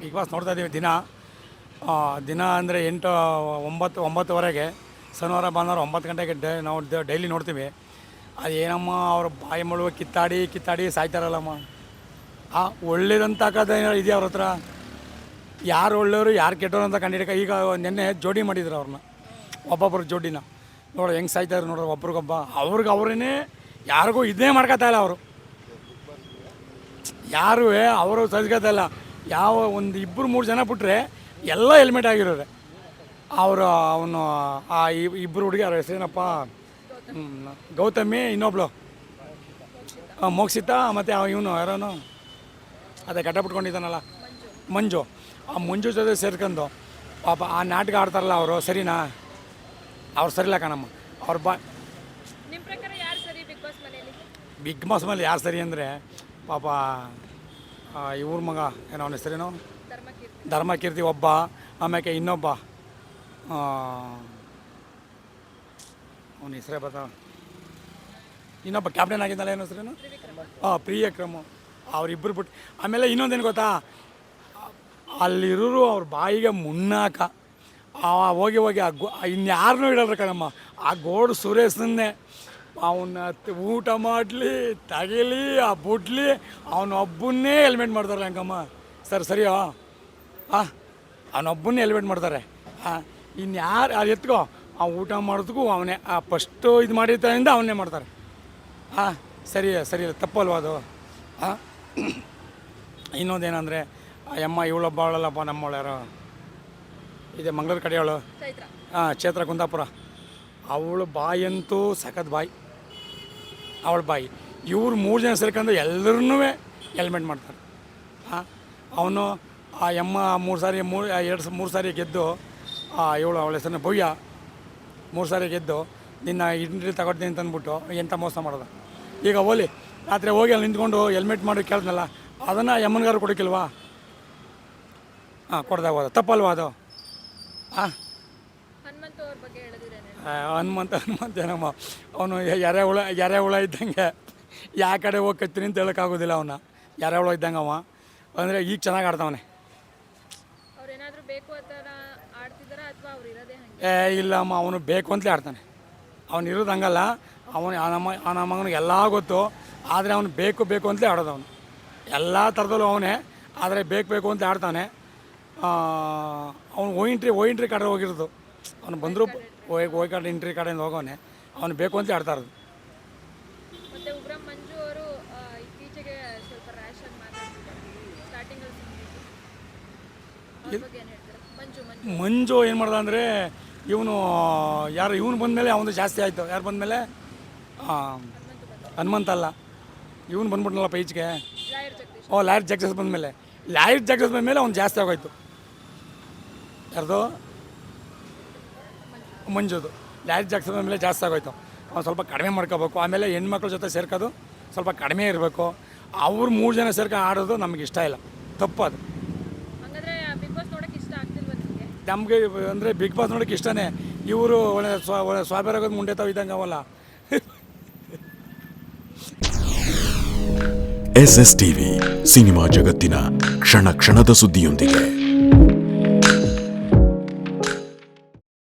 Big boss ನೋಡ್ತಾ ಇದ್ದೀವಿ ದಿನ. ದಿನ ಅಂದರೆ ಎಂಟು, ಒಂಬತ್ತು, ಒಂಬತ್ತುವರೆಗೆ ಶನಿವಾರ, ಭಾನುವಾರ ಒಂಬತ್ತು ಗಂಟೆಗೆ ಡೈ ನಾವು ಡೈಲಿ ನೋಡ್ತೀವಿ. ಅದು ಏನಮ್ಮ ಅವ್ರ ಬಾಯಿ ಮಳುವ ಕಿತ್ತಾಡಿ ಕಿತ್ತಾಡಿ ಸಾಯ್ತಾರಲ್ಲಮ್ಮ. ಆ, ಒಳ್ಳೇದಂತ ಹಾಕೋದು ಇದೆಯಾ ಅವ್ರ ಹತ್ರ? ಯಾರು ಒಳ್ಳೆಯವರು, ಯಾರು ಕೆಟ್ಟವರು ಅಂತ ಕಂಡಿಡಿಕ ಈಗ ನಿನ್ನೆ ಜೋಡಿ ಮಾಡಿದ್ರು ಅವ್ರನ್ನ. ಒಬ್ಬೊಬ್ಬರು ಜೋಡಿನ. ನೋಡು, ಹೆಂಗೆ ಸಾಯ್ತಾರೆ ನೋಡ್ರಿ ಒಬ್ರಿಗೊಬ್ಬ. ಅವ್ರಿಗೆ ಅವ್ರೇ ಯಾರಿಗೂ ಇದನ್ನೇ ಮಾಡ್ಕೊತಾ ಇಲ್ಲ ಅವರು. ಯಾರು ಅವರು ಸಜ್ಗತಾ ಇಲ್ಲ ಯಾವ ಒಂದು ಇಬ್ಬರು ಮೂರು ಜನ ಬಿಟ್ಟರೆ ಎಲ್ಲ ಹೆಲ್ಮೆಟ್ ಆಗಿರೋದೆ ಅವರು ಅವನು ಆ ಇಬ್- ಇಬ್ಬರು ಹುಡುಗಿ ಅವ್ರ ಹೆಸರೇನಪ್ಪ ಗೌತಮಿ ಇನ್ನೊಬ್ಳು. ಆ, ಮತ್ತು ಮತ್ತು ಇವನು ಯಾರೋನು ಅದೇ ಗಡ್ಡ ಬಿಟ್ಕೊಂಡಿದ್ದಾನಲ್ಲ. ಮಂಜು. ಆ ಮಂಜು ಜೊತೆ ಸೇರ್ಕೊಂಡು ಪಾಪ ಆ ನಾಟಕ ಆಡ್ತಾರಲ್ಲ ಅವರು ಸರಿನಾ? ಅವ್ರು ಸರಿಲ್ಲ ಕಣಮ್ಮ. ಅವ್ರು ಬಾ ಬಿಗ್ ಬಾಸ್ ಮೇಲೆ ಯಾರು ಸರಿ ಅಂದರೆ ಪಾಪ ಇವ್ರ ಮಗ ಏನೋ ಅವನ ಹೆಸರೇನು? ಧರ್ಮಕೀರ್ತಿ. ಧರ್ಮಕೀರ್ತಿ ಒಬ್ಬ ಆಮ್ಯಾಕೆ ಇನ್ನೊಬ್ಬ? ಅವನ ಹೆಸರೇ ಬತ್ತ ಇನ್ನೊಬ್ಬ ಕ್ಯಾಪ್ಟನ್ ಆಗಿದ್ದಲ್ಲ ಏನು ಹೆಸರೇನು? ಹಾಂ ಪ್ರಿಯಕ್ರಮ ಅವರಿಬ್ಬರು ಬಿಟ್ಟು ಆಮೇಲೆ ಇನ್ನೊಂದೇನು ಗೊತ್ತಾ? ಅಲ್ಲಿರೋರು ಅವ್ರ ಬಾಯಿಗೆ ಮುನ್ನಾಕ. ಆ ಹೋಗಿ ಹೋಗಿ ಆ ಗೋ ಇನ್ಯಾರನ್ನೂ ಇಡಲ್ರ ಕಣಮ್ಮ. ಆ ಗೋಡು ಸುರೇಶನ್ನೇ ಅವನ್ನ ಊಟ ಮಾಡಲಿ ತಗಲಿ ಆ ಬುಡ್ಲಿ ಅವನೊಬ್ಬನ್ನೇ ಹೆಲ್ಮೆಟ್ ಮಾಡ್ತಾರೆ ಹಂಗಮ್ಮ ಸರ್ ಸರಿಯೋ? ಹಾಂ ಅವನೊಬ್ಬನ್ನೇ ಹೆಲ್ಮೆಟ್ ಮಾಡ್ತಾರೆ. ಹಾಂ ಇನ್ಯಾರು ಅದು ಎತ್ಕೋ. ಆ ಊಟ ಮಾಡೋದಕ್ಕೂ ಅವನೇ ಆ ಫಸ್ಟು ಇದು ಮಾಡಿದ್ದರಿಂದ ಅವನ್ನೇ ಮಾಡ್ತಾರೆ. ಹಾಂ ಸರಿ ಸರಿ ತಪ್ಪಲ್ವಾ ಅದು? ಹಾಂ ಇನ್ನೊಂದೇನಂದರೆ ಆ ಅಮ್ಮ ಇವಳೊಬ್ಬ ಅವಳಲ್ಲಪ್ಪ ನಮ್ಮವಳು ಯಾರೋ ಇದೆ ಮಂಗಳೂರು ಕಡೆಯವಳು. ಹಾಂ ಕ್ಷೇತ್ರ ಕುಂದಾಪುರ. ಅವಳು ಬಾಯಂತೂ ಸಖತ್ ಬಾಯಿ. ಅವಳ ಬಾಯಿ. ಇವ್ರು ಮೂರು ಜನ ಸೇರ್ಕೊಂಡು ಎಲ್ಲರನ್ನೂ ಹೆಲ್ಮೆಟ್ ಮಾಡ್ತಾರೆ. ಹಾಂ ಅವನು, ಆ ಎಮ್ಮ ಮೂರು ಸಾರಿ, ಮೂರು ಎರಡು ಮೂರು ಸಾರಿ ಗೆದ್ದು ಇವಳು ಅವಳ ಹೆಸರನ್ನ ಭವ್ಯ, ಮೂರು ಸಾರಿ ಗೆದ್ದು, ನಿನ್ನ ಇಂಟ್ರಿ ತಗೊಡ್ತೀನಿ ಅಂತ ಅಂದ್ಬಿಟ್ಟು ಎಂಥ ಮೋಸ ಮಾಡೋದು. ಈಗ ಹೋಲಿ, ರಾತ್ರಿ ಹೋಗಿ ಅಲ್ಲಿ ನಿಂತ್ಕೊಂಡು ಹೆಲ್ಮೆಟ್ ಮಾಡಿ ಕೇಳಿದ್ನಲ್ಲ, ಅದನ್ನು ಯಮ್ಮನ್ಗಾರು ಕೊಡೋಕ್ಕಿಲ್ವಾ? ಹಾಂ ಕೊಡ್ದಾಗ ಹೋದ. ತಪ್ಪಲ್ವಾ ಅದು? ಹಾಂ ಹನುಮಂತ ಹನುಮಂತ ಏನಮ್ಮ? ಅವನು ಎರೆ ಹುಳ ಎರೆ ಹುಳ ಇದ್ದಂಗೆ ಯಾವ ಕಡೆ ಹೋಗಿ ಕತ್ತೀನಿ ಅಂತ ಹೇಳೋಕ್ಕಾಗೋದಿಲ್ಲ ಅವನ್ನ. ಎರೆ ಹುಳ ಇದ್ದಂಗೆ ಅವ. ಅಂದರೆ ಈಗ ಚೆನ್ನಾಗಿ ಆಡ್ತಾವನೆ. ಏ ಇಲ್ಲಮ್ಮ ಅವನು ಬೇಕು ಅಂತಲೇ ಆಡ್ತಾನೆ. ಅವನು ಇರೋದು ಹಂಗಲ್ಲ. ಅವನು ನಮ್ಮ ಮಗನಿಗೆ ಎಲ್ಲ ಗೊತ್ತು. ಆದರೆ ಅವನು ಬೇಕು ಬೇಕು ಅಂತಲೇ ಆಡೋದು ಅವನು. ಎಲ್ಲ ಥರದಲ್ಲೂ ಅವನೇ. ಆದರೆ ಬೇಕು ಬೇಕು ಅಂತ ಆಡ್ತಾನೆ. ಅವನು ಓಯಿಂಟ್ರಿ ಓಯಿಂಟ್ರಿ ಕಡೆ ಹೋಗಿರೋದು. ಅವನು ಬಂದರೂ ಓಯ್ ಓಯ್ ಕಾರ್ಡ್ ಎಂಟ್ರಿ ಕಡೆಯಿಂದ ಹೋಗೋನೆ. ಅವನು ಬೇಕು ಅಂತ ಆಡ್ತಾ ಇರೋದು. ಮತ್ತೆ ಮಂಜು ಅವರು ಆ, ಇತ್ತೀಚೆಗೆ ಸ್ವಲ್ಪ ರ್ಯಾಶ್ ಆಗಿ ಮಾತಾಡ್ತಿದ್ದಾರೆ. ಸ್ಟಾರ್ಟಿಂಗಲ್ಲಿ ಅವ್ರ ಬಗ್ಗೆ ಏನು ಹೇಳ್ತಾರೆ? ಮಂಜು ಮಂಜು. ಮಂಜು ಏನು ಮಾಡ್ದ ಅಂದರೆ ಇವನು ಯಾರು ಇವನು ಬಂದಮೇಲೆ ಅವನು ಜಾಸ್ತಿ ಆಯಿತು. ಯಾರು ಬಂದಮೇಲೆ? ಹನುಮಂತು ಬಂದು ಹನುಮಂತ ಅಲ್ಲ. ಇವನು ಬಂದ್ಬಿಟ್ನಲ್ಲ ಜಗದೀಶ್. ಓ ಲಾಯರ್ ಜಗ್ಸಸ್ ಬಂದಮೇಲೆ. ಲಾಯರ್ ಜಗ್ಸಸ್ ಬಂದಮೇಲೆ ಅವ್ನು ಜಾಸ್ತಿ ಆಗೋಯ್ತು. ಯಾರ್ದು? ಮಂಜುದು. ಲಾಯರ್ ಜಗ್ಸಸ್ ಮೇಲೆ ಜಾಸ್ತಿ ಆಗೋಯ್ತು. ಅವ್ನು ಸ್ವಲ್ಪ ಕಡಿಮೆ ಮಾಡ್ಕೋಬೇಕು. ಆಮೇಲೆ ಹೆಣ್ಮಕ್ಳ ಜೊತೆ ಸೇರ್ಕೋದು ಸ್ವಲ್ಪ ಕಡಿಮೆ ಇರಬೇಕು. ಅವ್ರು ಮೂರು ಜನ ಸೇರ್ಕೊಂಡು ಆಡೋದು ನಮ್ಗೆ ಇಷ್ಟ ಇಲ್ಲ. ತಪ್ಪು ಅದು. ಹಂಗಾದ್ರೆ ಬಿಗ್ ಬಾಸ್ ನೋಡಕ್ಕೆ ಇಷ್ಟ ಆಗ್ತಿಲ್ವಾ ನಿಮಗೆ? ನಮಗೆ ಅಂದರೆ ಬಿಗ್ ಬಾಸ್ ನೋಡೋಕೆ ಇಷ್ಟನೇ. ಇವರು ಒಳ್ಳೆ ಸ್ವ ಒಳ್ಳೆ ಸ್ವಾಭಿರಾಗೋದು ಮುಂಡೆ ತಾವು ಇದ್ದಂಗೆ ಅವಲ್ಲ. ಎಸ್ ಎಸ್ ಟಿವಿ ಸಿನಿಮಾ ಜಗತ್ತಿನ ಕ್ಷಣ ಕ್ಷಣದ ಸುದ್ದಿಯೊಂದಿಗೆ.